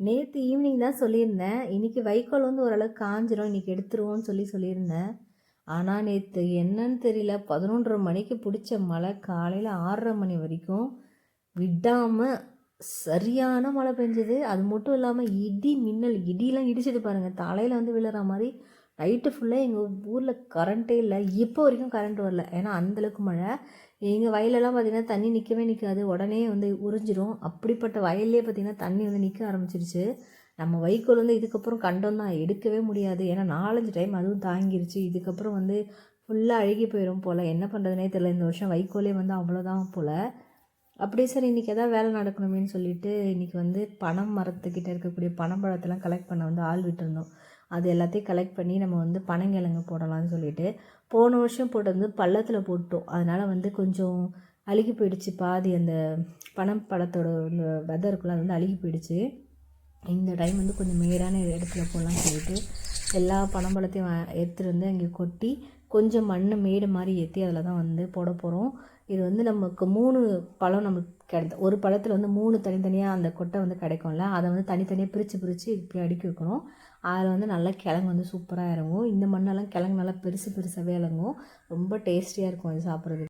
நேற்று ஈவினிங் தான் சொல்லியிருந்தேன். இன்றைக்கி வைக்கோல் வந்து ஓரளவுக்கு காஞ்சிரும். இன்றைக்கி எடுத்துருவோன்னு சொல்லி சொல்லியிருந்தேன். ஆனால் நேற்று என்னன்னு தெரியல. பதினொன்றரை மணிக்கு பிடிச்ச மழை காலையில் ஆறரை மணி வரைக்கும் விடாமல் சரியான மழை பெஞ்சது. அது மட்டும் இல்லாமல் இடி மின்னல் இடியெலாம் இடிச்சது பாருங்கள் தலையில் வந்து விழுற மாதிரி நைட்டு ஃபுல்லாக எங்கள் ஊரில் கரண்ட்டே இல்லை. இப்போ வரைக்கும் கரண்ட் வரல. ஏன்னா அந்தளவுக்கு மழை. எங்கள் வயலெல்லாம் பார்த்திங்கன்னா தண்ணி நிற்கவே நிற்காது உடனே வந்து உறிஞ்சிரும். அப்படிப்பட்ட வயல்லே பார்த்திங்கன்னா தண்ணி வந்து நிற்க ஆரம்பிச்சிருச்சு. நம்ம வைக்கோல் வந்து இதுக்கப்புறம் கண்டம் தான். எடுக்கவே முடியாது. ஏன்னா நாலஞ்சு டைம் அதுவும் தாங்கிருச்சு. இதுக்கப்புறம் வந்து ஃபுல்லாக அழுகி போயிடும் போல். என்ன பண்ணுறதுனே தெரில இந்த வருஷம் வைக்கோலே வந்து அவ்வளோதான் போல். அப்படியே சார் இன்றைக்கி எதாவது வேலை நடக்கணுமேனு சொல்லிட்டு இன்றைக்கி வந்து பனம் மரத்துக்கிட்ட இருக்கக்கூடிய பனம்பழத்தெல்லாம் கலெக்ட் பண்ண வந்து ஆள் விட்டுருந்தோம். அது எல்லாத்தையும் கலெக்ட் பண்ணி நம்ம வந்து பனங்கிழங்கு போடலாம்னு சொல்லிட்டு போன வருஷம் போட்டு வந்து பள்ளத்தில் போட்டோம். அதனால் வந்து கொஞ்சம் அழுகி போயிடுச்சு. பாதி அந்த பனம் பழத்தோட இந்த விதை இருக்குல்ல அது வந்து அழுகி போயிடுச்சு. இந்த டைம் வந்து கொஞ்சம் மேடான இடத்துல போடலாம்னு சொல்லிட்டு எல்லா பனம்பழத்தையும் எடுத்துகிட்டு வந்து அங்கே கொட்டி கொஞ்சம் மண் மேடு மாதிரி ஏற்றி அதில் தான் வந்து போட போகிறோம் இது வந்து நமக்கு மூணு பழம் நமக்கு கிடைத்த ஒரு பழத்தில் வந்து மூணு தனித்தனியாக அந்த கொட்டை வந்து கிடைக்கும்ல அதை வந்து தனித்தனியாக பிரித்து பிரித்து இப்படி அடுக்கி வைக்கணும். அதில் வந்து நல்லா கிழங்கு வந்து சூப்பராக இறங்கும். இந்த மண்ணெல்லாம் கிழங்கு நல்லா பெருசு பெருசாகவே இறங்கும் ரொம்ப டேஸ்டியாக இருக்கும் அது சாப்பிட்றதுக்கு.